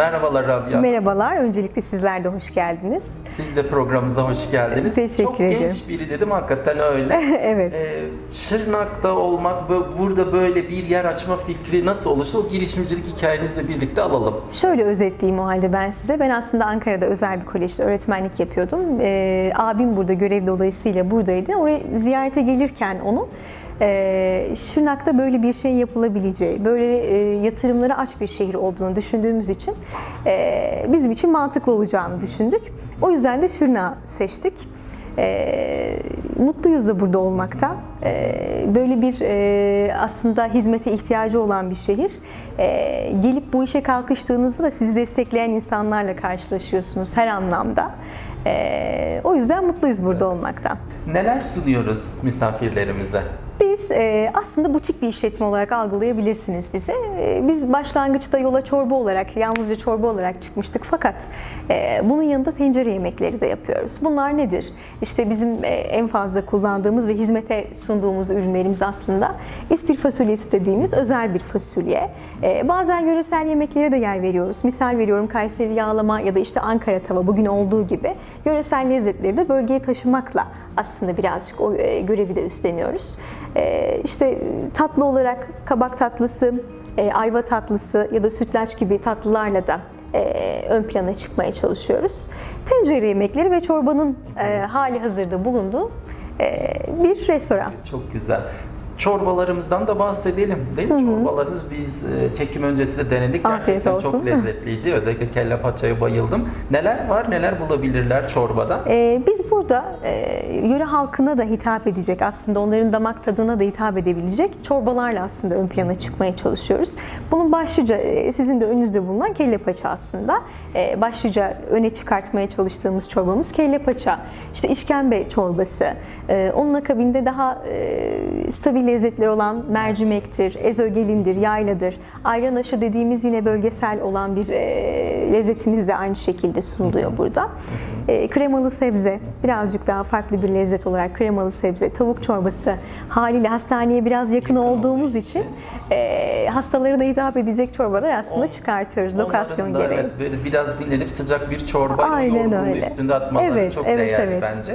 Merhabalar Rabia. Merhabalar, öncelikle sizler de hoş geldiniz. Siz de programımıza hoş geldiniz. Teşekkür Çok ediyorum. genç biri dedim hakikaten öyle. evet. Ee, Şırnak'ta olmak, burada böyle bir yer açma fikri nasıl oluştu? O girişimcilik hikayenizle birlikte alalım. Şöyle özetleyeyim o halde ben size. Ben aslında Ankara'da özel bir kolejde öğretmenlik yapıyordum. Ee, abim burada görev dolayısıyla buradaydı. Oraya ziyarete gelirken onu e, Şırnak'ta böyle bir şey yapılabileceği, böyle e, yatırımlara aç bir şehir olduğunu düşündüğümüz için e, bizim için mantıklı olacağını düşündük. O yüzden de Şırnak'ı seçtik. E, mutluyuz da burada olmakta. E, böyle bir e, aslında hizmete ihtiyacı olan bir şehir. E, gelip bu işe kalkıştığınızda da sizi destekleyen insanlarla karşılaşıyorsunuz her anlamda. E, o yüzden mutluyuz burada olmaktan. Neler sunuyoruz misafirlerimize? Biz e, aslında butik bir işletme olarak algılayabilirsiniz bizi. E, biz başlangıçta yola çorba olarak, yalnızca çorba olarak çıkmıştık fakat e, bunun yanında tencere yemekleri de yapıyoruz. Bunlar nedir? İşte bizim e, en fazla kullandığımız ve hizmete sunduğumuz ürünlerimiz aslında ispir fasulyesi dediğimiz özel bir fasulye. E, bazen yöresel yemeklere de yer veriyoruz. Misal veriyorum Kayseri yağlama ya da işte Ankara tava bugün olduğu gibi yöresel lezzetleri de bölgeye taşımakla aslında birazcık o e, görevi de üstleniyoruz. E, işte tatlı olarak kabak tatlısı, e, ayva tatlısı ya da sütlaç gibi tatlılarla da e, ön plana çıkmaya çalışıyoruz. Tencere yemekleri ve çorbanın e, hali hazırda bulunduğu bir restoran. Çok güzel. Çorbalarımızdan da bahsedelim değil mi? Çorbalarınız biz e, çekim öncesi de denedik. Afiyet Gerçekten olsun. çok lezzetliydi. Özellikle kelle paçaya bayıldım. Neler var, neler bulabilirler çorbada? Ee, biz burada e, yöre halkına da hitap edecek aslında onların damak tadına da hitap edebilecek çorbalarla aslında ön plana çıkmaya çalışıyoruz. Bunun başlıca e, sizin de önünüzde bulunan kelle paça aslında. E, başlıca öne çıkartmaya çalıştığımız çorbamız kelle paça. İşte işkembe çorbası. E, onun akabinde daha e, stabil lezzetleri olan mercimektir, ezogelindir, yayladır. Ayran aşı dediğimiz yine bölgesel olan bir e, lezzetimiz de aynı şekilde sunuluyor burada. E, kremalı sebze, birazcık daha farklı bir lezzet olarak kremalı sebze, tavuk çorbası haliyle hastaneye biraz yakın, olduğumuz olduğu için e, hastalara da hitap edecek çorbalar aslında On- çıkartıyoruz lokasyon da gereği. Evet, böyle biraz dinlenip sıcak bir çorba Aynen öyle. üstünde atmaları Evet, çok evet, değerli evet. bence.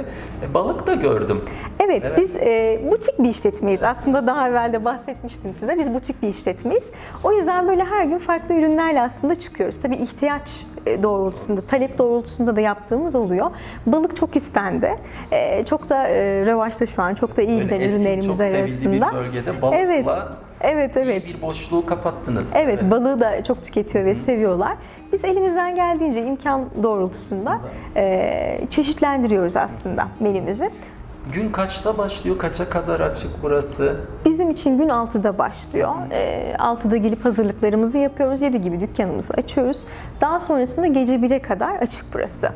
E, balık da gördüm. Evet, Evet. biz e, butik bir işletmeyiz. Aslında daha evvel de bahsetmiştim size. Biz butik bir işletmeyiz. O yüzden böyle her gün farklı ürünlerle aslında çıkıyoruz. Tabii ihtiyaç e, doğrultusunda, talep doğrultusunda da yaptığımız oluyor. Balık çok istendi. E, çok da e, revaçta şu an. Çok da iyi giden ürünlerimiz arasında. bir bölgede balıkla Evet. Evet, evet. iyi bir boşluğu kapattınız. Evet, balığı da çok tüketiyor ve seviyorlar. Biz elimizden geldiğince imkan doğrultusunda e, çeşitlendiriyoruz aslında menümüzü. Gün kaçta başlıyor? Kaça kadar açık burası? Bizim için gün 6'da başlıyor. Ee, 6'da gelip hazırlıklarımızı yapıyoruz. 7 gibi dükkanımızı açıyoruz. Daha sonrasında gece 1'e kadar açık burası.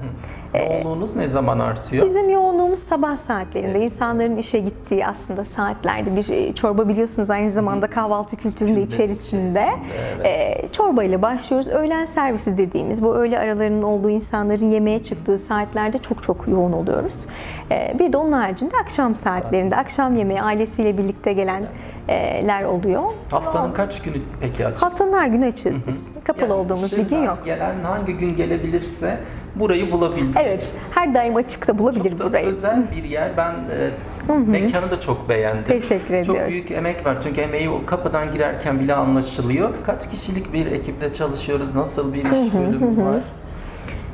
Yoğunluğunuz ne zaman artıyor? Bizim yoğunluğumuz sabah saatlerinde, insanların işe gittiği aslında saatlerde. Bir e, çorba biliyorsunuz aynı zamanda kahvaltı kültüründe Kültürün içerisinde. içerisinde, Ee, çorba ile başlıyoruz. Öğlen servisi dediğimiz bu öğle aralarının olduğu insanların yemeğe çıktığı saatlerde çok çok yoğun oluyoruz. Ee, bir de onun haricinde akşam saatlerinde, akşam yemeği ailesiyle birlikte gelenler oluyor. Haftanın kaç günü peki açık? Haftanın her günü açığız biz. Kapalı Yani olduğumuz bir gün yok. Gelen hangi gün gelebilirse burayı bulabilecek. Evet, her daim açıkta bulabilir Çok burayı. özel bir yer. Ben e, mekanı da çok beğendim. Teşekkür Çok ediyoruz. büyük emek var. Çünkü emeği o kapıdan girerken bile anlaşılıyor. Kaç kişilik bir ekiple çalışıyoruz? Nasıl bir iş bölümü var?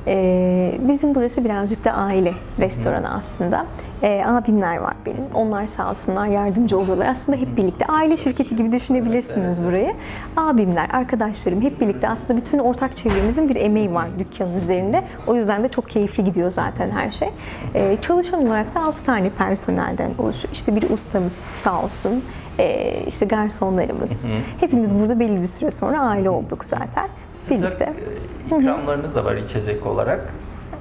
Ee, bizim burası birazcık da aile restoranı aslında. Ee, abimler var benim. Onlar sağ olsunlar yardımcı oluyorlar. Aslında hep birlikte aile şirketi gibi düşünebilirsiniz burayı. Abimler, arkadaşlarım hep birlikte aslında bütün ortak çevremizin bir emeği var dükkanın üzerinde. O yüzden de çok keyifli gidiyor zaten her şey. Ee, çalışan olarak da 6 tane personelden oluşuyor. İşte bir ustamız sağ olsun. Ee, işte garsonlarımız. Hepimiz burada belli bir süre sonra aile olduk zaten. Sıcak birlikte. e, ikramlarınız da var içecek olarak.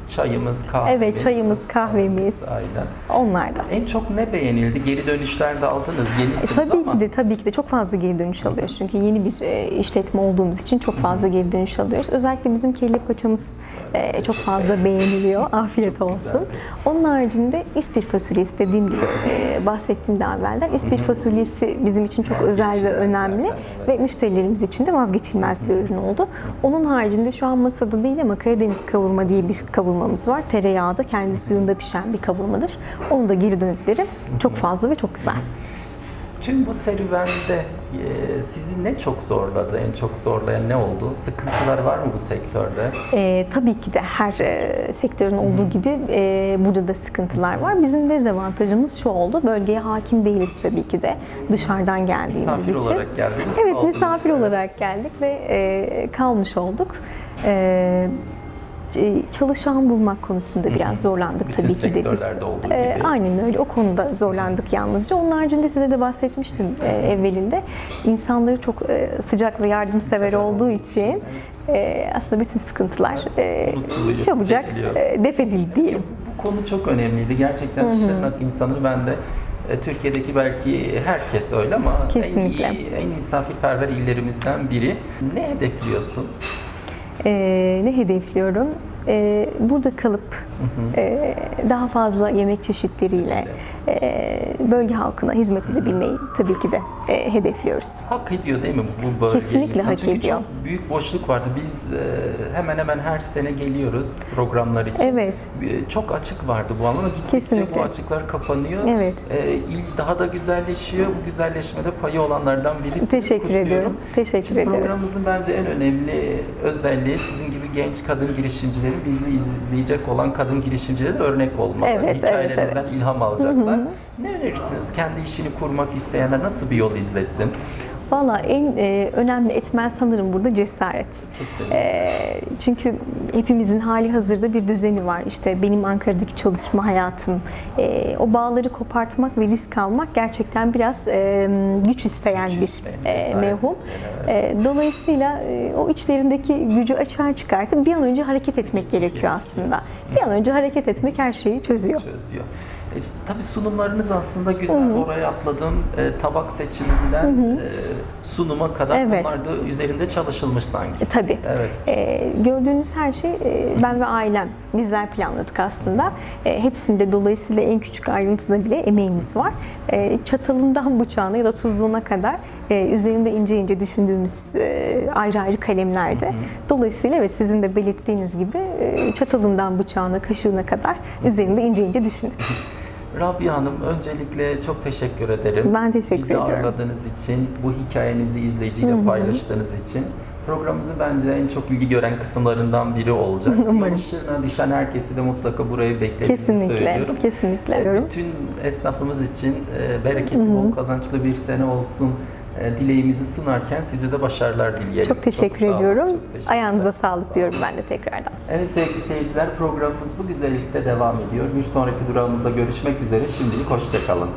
Çayımız, kahve. Evet, çayımız, kahvemiz, Aynen. onlar da. En çok ne beğenildi? Geri dönüşler de aldınız. E, Yenisiniz tabii ama. ki de tabii ki de çok fazla geri dönüş alıyoruz. Çünkü yeni bir e, işletme olduğumuz için çok fazla geri dönüş alıyoruz. Özellikle bizim kelle paçamız e, çok fazla beğeniliyor. Afiyet olsun. Onun haricinde ispir fasulyesi dediğim gibi e, bahsettiğim daha evvelden. İspir fasulyesi bizim için çok özel ve önemli zaten, evet. ve müşterilerimiz için de vazgeçilmez bir ürün oldu. Onun haricinde şu an masada değil ama Karadeniz kavurma diye bir kavurmamız var. Tereyağda kendi suyunda pişen bir kavurmadır. Onun da geri dönükleri çok fazla ve çok güzel. Tüm bu serüvende e, sizi ne çok zorladı? En çok zorlayan ne oldu? Sıkıntılar var mı bu sektörde? Ee, tabii ki de her e, sektörün olduğu gibi e, burada da sıkıntılar var. Bizim dezavantajımız şu oldu. Bölgeye hakim değiliz tabii ki de dışarıdan geldiğimiz Misafir için. olarak geldiniz. Evet misafir olarak geldik ve e, kalmış olduk. E, çalışan bulmak konusunda biraz zorlandık Bütün tabii ki de biz. olduğu E, gibi. aynen öyle. O konuda zorlandık yalnızca. Onun haricinde size de bahsetmiştim e, evvelinde. İnsanları çok e, sıcak ve yardımsever Sever olduğu için e, aslında bütün sıkıntılar e, çabucak e, defedildi diyelim. Bu konu çok önemliydi. Gerçekten Şırnak insanları ben de e, Türkiye'deki belki herkes öyle ama Kesinlikle. en iyi, en misafirperver illerimizden biri. Ne hedefliyorsun? E, ne hedefliyorum? E, burada kalıp e, daha fazla yemek çeşitleriyle e, bölge halkına hizmet edebilmeyi tabii ki de e, hedefliyoruz. Hak ediyor değil mi bu bölge Kesinlikle insan? hak Çünkü ediyor. çok büyük boşluk vardı. Biz e, hemen hemen her sene geliyoruz programlar için. Evet. E, Çok açık vardı bu. Gittikçe Kesinlikle. bu açıklar kapanıyor. Evet. E, il daha da güzelleşiyor. Bu güzelleşmede payı olanlardan birisi. Teşekkür ediyorum. Teşekkür Şimdi ediyoruz. Programımızın bence en önemli özelliği sizin gibi genç kadın girişimcilerin bizi izleyecek olan kadın girişimcilere örnek olmalı. Evet, evet, Hikayelerinizden evet. ilham alacaklar. Ne önerirsiniz? Kendi işini kurmak isteyenler nasıl bir yol izlesin? Valla en e, önemli etmen sanırım burada cesaret. Kesinlikle. E, çünkü hepimizin hali hazırda bir düzeni var. İşte benim Ankara'daki çalışma hayatım, e, o bağları kopartmak ve risk almak gerçekten biraz e, güç isteyen Güç bir isteyen, e, mevhum. isteyen, E, dolayısıyla e, o içlerindeki gücü açığa çıkartıp bir an önce hareket etmek gerekiyor aslında. Bir an önce hareket etmek her şeyi çözüyor. çözüyor. E, tabii sunumlarınız aslında güzel. Oraya atladım. E, tabak seçiminden e, sunuma kadar Evet. bunlar da üzerinde çalışılmış sanki. E, tabii. Evet. E, gördüğünüz her şey e, ben ve ailem bizler planladık aslında. E, hepsinde dolayısıyla en küçük ayrıntıda bile emeğimiz var. E, çatalından bıçağına ya da tuzluğuna kadar e, üzerinde ince ince düşündüğümüz e, ayrı ayrı kalemlerde. Dolayısıyla evet sizin de belirttiğiniz gibi e, çatalından bıçağına, kaşığına kadar üzerinde ince ince düşündük. Rabia Hanım öncelikle çok teşekkür ederim. Ben teşekkür Bizi ediyorum. ağırladığınız için, bu hikayenizi izleyiciyle paylaştığınız için. Programımızın bence en çok ilgi gören kısımlarından biri olacak. Yoluşlarına düşen herkesi de mutlaka buraya beklediğinizi Kesinlikle, söylüyorum. kesinlikle. E, Bütün esnafımız için e, bereketli, bol kazançlı bir sene olsun dileğimizi sunarken size de başarılar dileyelim. Çok teşekkür sağ olun, ediyorum. çok teşekkürler. Ayağınıza sağlık diyorum ben de tekrardan. Evet sevgili seyirciler programımız bu güzellikte devam ediyor. Bir sonraki durağımızda görüşmek üzere. Şimdilik hoşçakalın.